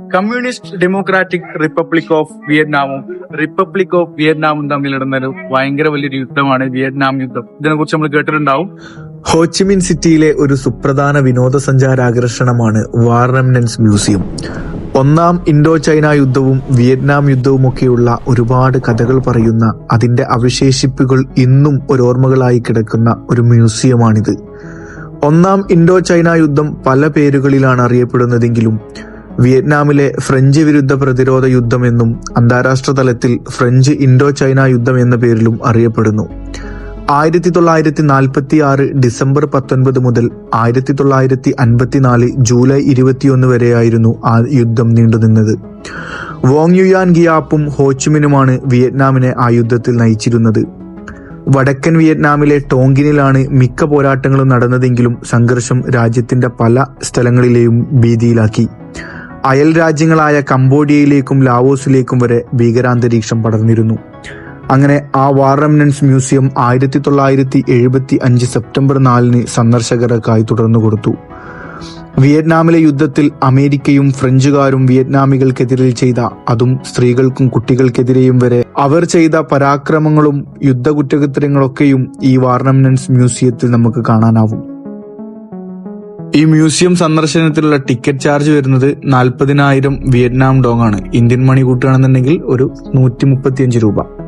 Communist democratic republic of വിയറ്റ്നാമും republic of വിയറ്റ്നാമും തമ്മിൽ നടന്ന ഒരു ഭയങ്കര വലിയൊരു യുദ്ധമാണ് വിയറ്റ്നാം യുദ്ധം. ഇതിനെ കുറിച്ച് നമ്മൾ കേട്ടിട്ടുണ്ടാവും. ഹോച്ചിമിൻ സിറ്റിയിലെ ഒരു സുപ്രധാന വിനോദസഞ്ചാര ആകർഷണമാണ് വാർ റെമിനൻസ് മ്യൂസിയം. ഒന്നാം ഇൻഡോ ചൈന യുദ്ധവും വിയറ്റ്നാം യുദ്ധവുമൊക്കെയുള്ള ഒരുപാട് കഥകൾ പറയുന്ന അതിന്റെ അവശേഷിപ്പുകൾ ഇന്നും ഒരു ഓർമ്മകളായി കിടക്കുന്ന ഒരു മ്യൂസിയമാണിത്. ഒന്നാം ഇൻഡോ ചൈന യുദ്ധം പല പേരുകളിലാണ് അറിയപ്പെടുന്നതെങ്കിലും വിയറ്റ്നാമിലെ ഫ്രഞ്ച് വിരുദ്ധ പ്രതിരോധ യുദ്ധം എന്നും അന്താരാഷ്ട്ര തലത്തിൽ ഫ്രഞ്ച് ഇൻഡോ ചൈന യുദ്ധം എന്ന പേരിലും അറിയപ്പെടുന്നു. ആയിരത്തി തൊള്ളായിരത്തി നാൽപ്പത്തി ആറ് ഡിസംബർ പത്തൊൻപത് മുതൽ ആയിരത്തി തൊള്ളായിരത്തി അൻപത്തിനാല് ജൂലൈ ഇരുപത്തിയൊന്ന് വരെയായിരുന്നു ആ യുദ്ധം നീണ്ടുനിന്നത്. വോങ് യുയാൻ ഗിയാപ്പും ഹോച്ചുമിനുമാണ് വിയറ്റ്നാമിനെ ആ യുദ്ധത്തിൽ നയിച്ചിരുന്നത്. വടക്കൻ വിയറ്റ്നാമിലെ ടോങ്കിനിലാണ് മിക്ക പോരാട്ടങ്ങളും നടന്നതെങ്കിലും സംഘർഷം രാജ്യത്തിന്റെ പല സ്ഥലങ്ങളിലെയും ഭീതിയിലാക്കി. അയൽ രാജ്യങ്ങളായ കംബോഡിയയിലേക്കും ലാവോസിലേക്കും വരെ ഭീകരാന്തരീക്ഷം പടർന്നിരുന്നു. അങ്ങനെ ആ വാർ റെമിനൻസ് മ്യൂസിയം ആയിരത്തി തൊള്ളായിരത്തി എഴുപത്തി അഞ്ച് സെപ്റ്റംബർ നാലിന് സന്ദർശകർക്കായി തുറന്നു കൊടുത്തു. വിയറ്റ്നാമിലെ യുദ്ധത്തിൽ അമേരിക്കയും ഫ്രഞ്ചുകാരും വിയറ്റ്നാമികൾക്കെതിരെ ചെയ്ത അതും സ്ത്രീകൾക്കും കുട്ടികൾക്കെതിരെയും വരെ അവർ ചെയ്ത പരാക്രമങ്ങളും യുദ്ധ കുറ്റകൃത്യങ്ങളൊക്കെയും ഈ വാർണമെന്റ്സ് മ്യൂസിയത്തിൽ നമുക്ക് കാണാനാവും. ഈ മ്യൂസിയം സന്ദർശനത്തിലുള്ള ടിക്കറ്റ് ചാർജ് വരുന്നത് നാൽപ്പതിനായിരം വിയറ്റ്നാം ഡോങ് ആണ് ഇന്ത്യൻ മണി കൂട്ടുകയാണെന്നുണ്ടെങ്കിൽ ഒരു നൂറ്റി രൂപ.